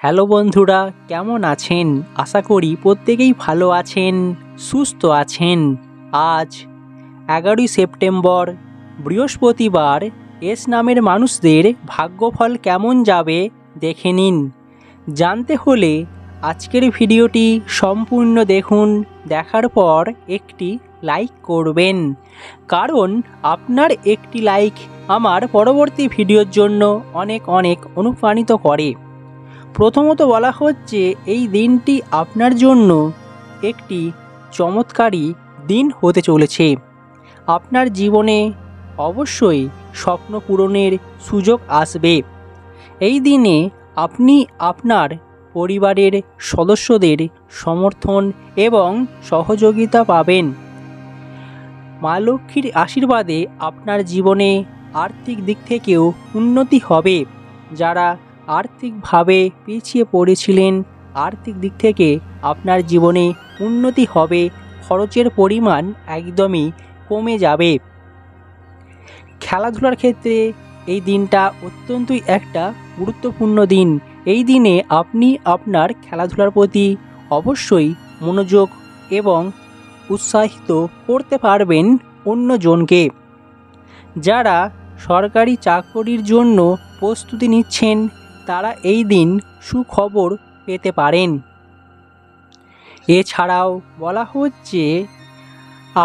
Hello বন্ধুরা, কেমন আছেন? আশা করি প্রত্যেকেই ভালো আছেন, সুস্থ আছেন। আজ এগারোই সেপ্টেম্বর, বৃহস্পতিবার এস নামের মানুষদের ভাগ্যফল কেমন যাবে দেখে নিন। জানতে হলে আজকের ভিডিওটি সম্পূর্ণ দেখুন, দেখার পর একটি লাইক করবেন। কারণ আপনার একটি লাইক আমার পরবর্তী ভিডিওর জন্য অনেক অনেক অনুপ্রাণিত করে। প্রথমত বলা হচ্ছে এই দিনটি আপনার জন্য একটি চমৎকারী দিন হতে চলেছে। আপনার জীবনে অবশ্যই স্বপ্ন পূরণের সুযোগ আসবে। এই দিনে আপনি আপনার পরিবারের সদস্যদের সমর্থন এবং সহযোগিতা পাবেন। মা লক্ষ্মীর আশীর্বাদে আপনার জীবনে আর্থিক দিক থেকেও উন্নতি হবে। যারা আর্থিকভাবে পিছিয়ে পড়েছিলেন। আর্থিক দিক থেকে আপনার জীবনে উন্নতি হবে। খরচের পরিমাণ একদমই কমে যাবে। খেলাধুলার ক্ষেত্রে এই দিনটা অত্যন্তই একটা গুরুত্বপূর্ণ দিন। এই দিনে আপনি আপনার খেলাধুলার প্রতি অবশ্যই মনোযোগ এবং উৎসাহিত করতে পারবেন অন্যজনকে। যারা সরকারি চাকরির জন্য প্রস্তুতি নিচ্ছেন তারা এই দিন সুখবর পেতে পারেন। এছাড়াও বলা হচ্ছে,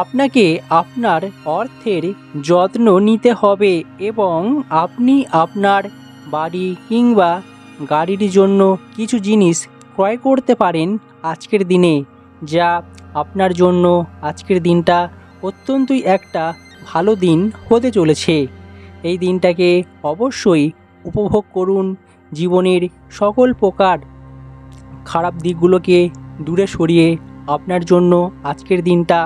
আপনাকে আপনার অর্থের যত্ন নিতে হবে এবং আপনি আপনার বাড়ি কিংবা গাড়ির জন্য কিছু জিনিস ক্রয় করতে পারেন আজকের দিনে, যা আপনার জন্য আজকের দিনটা অত্যন্তই একটা ভালো দিন হতে চলেছে। এই দিনটাকে অবশ্যই উপভোগ করুন। জীবনের সকল প্রকার খারাপ দিকগুলোকে দূরে সরিয়ে আপনার জন্য আজকের দিনটা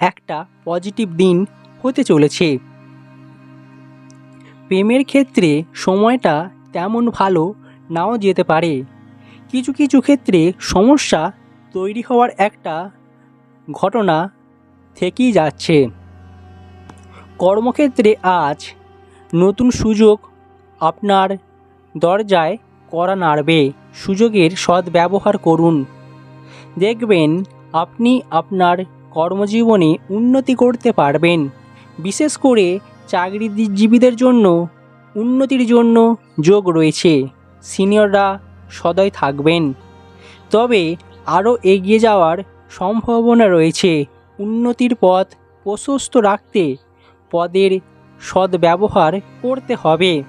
একটা পজিটিভ দিন হতে চলেছে। প্রেমের ক্ষেত্রে সময়টা তেমন ভালো নাও যেতে পারে। কিছু কিছু ক্ষেত্রে সমস্যা তৈরি হওয়ার একটা ঘটনা থেকেই যাচ্ছে। কর্মক্ষেত্রে আজ নতুন সুযোগ আপনার দরজায় করা নাড়বে, সুযোগের সদ্ব্যবহার করুন। দেখবেন, আপনি আপনার কর্মজীবনে উন্নতি করতে পারবেন। বিশেষ করে চাকরিজীবীদের জন্য উন্নতির জন্য যোগ রয়েছে। সিনিয়ররা সদয় থাকবেন। তবে আরও এগিয়ে যাওয়ার সম্ভাবনা রয়েছে। উন্নতির পথ প্রশস্ত রাখতে পদের সদ্ব্যবহার করতে হবে।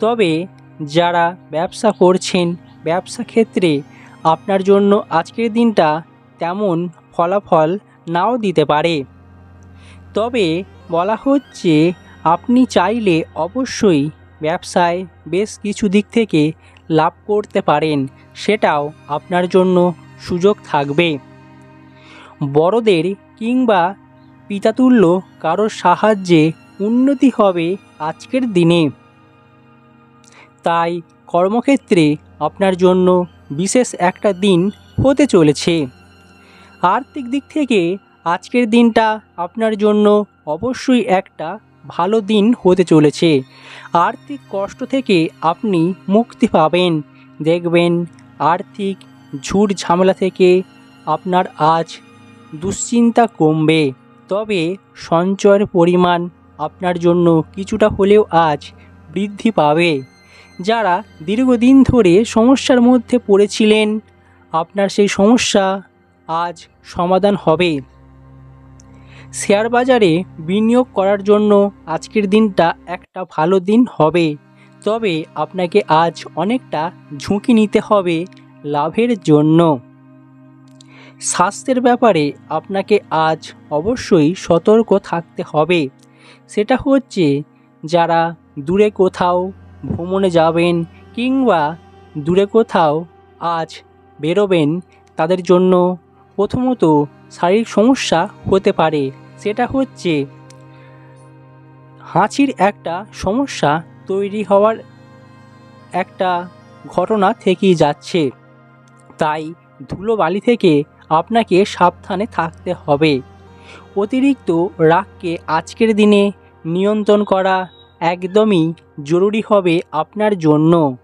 তবে যারা ব্যবসা করছেন, ব্যবসা ক্ষেত্রে আপনার জন্য আজকের দিনটা তেমন ফলাফল নাও দিতে পারে। তবে বলা হচ্ছে, আপনি চাইলে অবশ্যই ব্যবসায় বেশ কিছু দিক থেকে লাভ করতে পারেন, সেটাও আপনার জন্য সুযোগ থাকবে। বড়দের কিংবা পিতাতুল্য কারোর সাহায্যে উন্নতি হবে আজকের দিনে। তাই কর্মক্ষেত্রে আপনার জন্য বিশেষ একটা দিন হতে চলেছে। আর্থিক দিক থেকে আজকের দিনটা আপনার জন্য অবশ্যই একটা ভালো দিন হতে চলেছে। আর্থিক কষ্ট থেকে আপনি মুক্তি পাবেন। দেখবেন আর্থিক ঝুট ঝামেলা থেকে আপনার আজ দুশ্চিন্তা কমবে। তবে সঞ্চয়ের পরিমাণ আপনার জন্য কিছুটা হলেও আজ বৃদ্ধি পাবে। যারা দীর্ঘদিন ধরে সমস্যার মধ্যে পড়েছিলেন, আপনার সেই সমস্যা আজ সমাধান হবে। শেয়ার বাজারে বিনিয়োগ করার জন্য আজকের দিনটা একটা ভালো দিন হবে। তবে আপনাকে আজ অনেকটা ঝুঁকি নিতে হবে লাভের জন্য। স্বাস্থ্যের ব্যাপারে আপনাকে আজ অবশ্যই সতর্ক থাকতে হবে। সেটা হচ্ছে যারা দূরে কোথাও ভ্রমণে যাবেন কিংবা দূরে কোথাও আজ বেরোবেন, তাদের জন্য প্রথমত শারীরিক সমস্যা হতে পারে। সেটা হচ্ছে হাঁচির একটা সমস্যা তৈরি হওয়ার একটা ঘটনা থেকেই যাচ্ছে। তাই ধুলোবালি থেকে আপনাকে সাবধানে থাকতে হবে। অতিরিক্ত রাগকে আজকের দিনে নিয়ন্ত্রণ করা একদমই জরুরি হবে আপনার জন্য।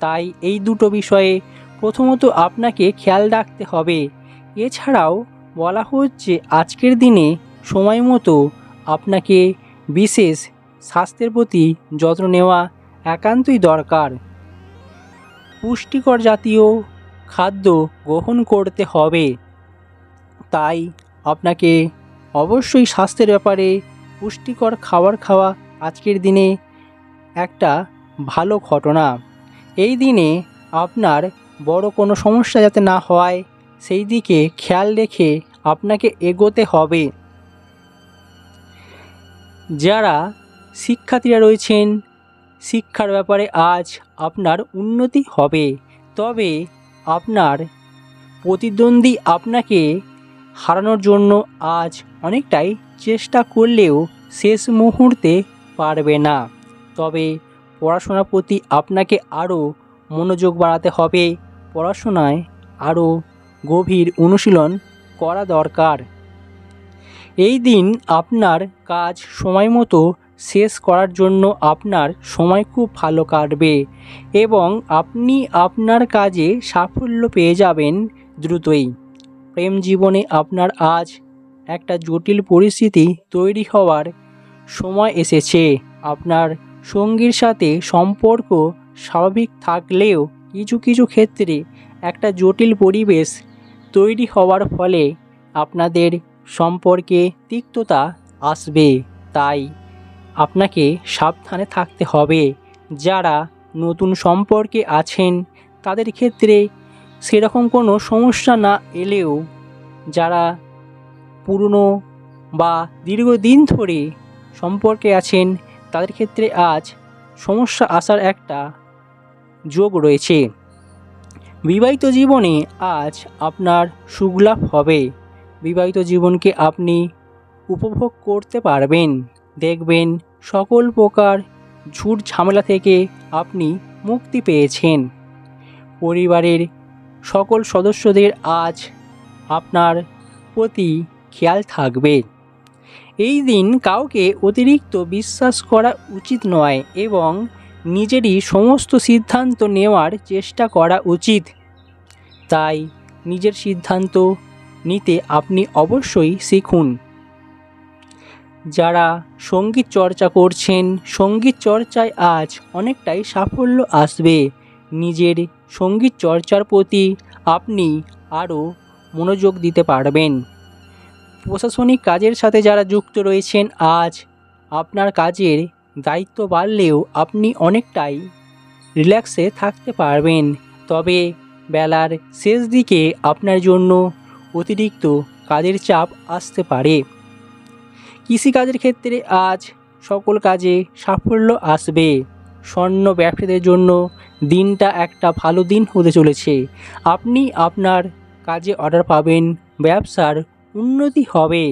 তাই এই দুটো বিষয়ে প্রথমত আপনাকে খেয়াল রাখতে হবে। এছাড়াও বলা হচ্ছে আজকের দিনে সময় মতো আপনাকে বিশেষ স্বাস্থ্যের প্রতি যত্ন নেওয়া একান্তই দরকার। পুষ্টিকর জাতীয় খাদ্য গ্রহণ করতে হবে। তাই আপনাকে অবশ্যই স্বাস্থ্যের ব্যাপারে পুষ্টিকর খাবার খাওয়া আজকের দিনে একটা ভালো ঘটনা। এই দিনে আপনার বড় কোনো সমস্যা যাতে না হয়, সেই দিকে খেয়াল রেখে আপনাকে এগোতে হবে। যারা শিক্ষার্থীরা রয়েছেন, শিক্ষার ব্যাপারে আজ আপনার উন্নতি হবে। তবে আপনার প্রতিদ্বন্দ্বী আপনাকে হারানোর জন্য আজ অনেকটাই চেষ্টা করলেও শেষ মুহূর্তে পারবে না। তবে পড়াশোনার প্রতি আপনাকে আরও মনোযোগ বাড়াতে হবে। পড়াশোনায় আরও গভীর অনুশীলন করা দরকার। এই দিন আপনার কাজ সময় মতো শেষ করার জন্য আপনার সময় খুব ভালো কাটবে এবং আপনি আপনার কাজে সাফল্য পেয়ে যাবেন দ্রুতই। প্রেম জীবনে আপনার আজ একটা জটিল পরিস্থিতি তৈরি হওয়ার সময় এসেছে। আপনার সঙ্গীর সাথে সম্পর্ক স্বাভাবিক থাকলেও কিছু কিছু ক্ষেত্রে একটা জটিল পরিবেশ তৈরি হওয়ার ফলে আপনাদের সম্পর্কে তিক্ততা আসবে। তাই আপনাকে সাবধানে থাকতে হবে। যারা নতুন সম্পর্কে আছেন, তাদের ক্ষেত্রে সেরকম কোনো সমস্যা না এলেও যারা পুরনো বা দীর্ঘদিন ধরে সম্পর্কে আছেন, তাদের ক্ষেত্রে আজ সমস্যা আসার একটা যোগ রয়েছে। বিবাহিত জীবনে আজ আপনার সুখলাভ হবে। বিবাহিত জীবনকে আপনি উপভোগ করতে পারবেন। দেখবেন সকল প্রকার ঝুট ঝামেলা থেকে আপনি মুক্তি পেয়েছেন। পরিবারের সকল সদস্যদের আজ আপনার প্রতি খেয়াল থাকবে। এই দিন কাউকে অতিরিক্ত বিশ্বাস করা উচিত নয় এবং নিজেরই সমস্ত সিদ্ধান্ত নেওয়ার চেষ্টা করা উচিত। তাই নিজের সিদ্ধান্ত নিতে আপনি অবশ্যই শিখুন। যারা সংগীত চর্চা করছেন, সংগীত চর্চায় আজ অনেকটাই সাফল্য আসবে। নিজের সংগীত চর্চার প্রতি আপনি আরও মনোযোগ দিতে পারবেন। প্রশাসনিক কাজের সাথে যারা যুক্ত রয়েছেন, আজ আপনার কাজের দায়িত্ব বাড়লেও আপনি অনেকটাই রিল্যাক্সে থাকতে পারবেন। তবে বেলার শেষ দিকে আপনার জন্য অতিরিক্ত কাজের চাপ আসতে পারে। কৃষিকাজের ক্ষেত্রে আজ সকল কাজে সাফল্য আসবে। স্বর্ণ ব্যবসাদের জন্য দিনটা একটা ভালো দিন হতে চলেছে। আপনি আপনার কাজে অর্ডার পাবেন ব্যবসার উন্নতি হবে।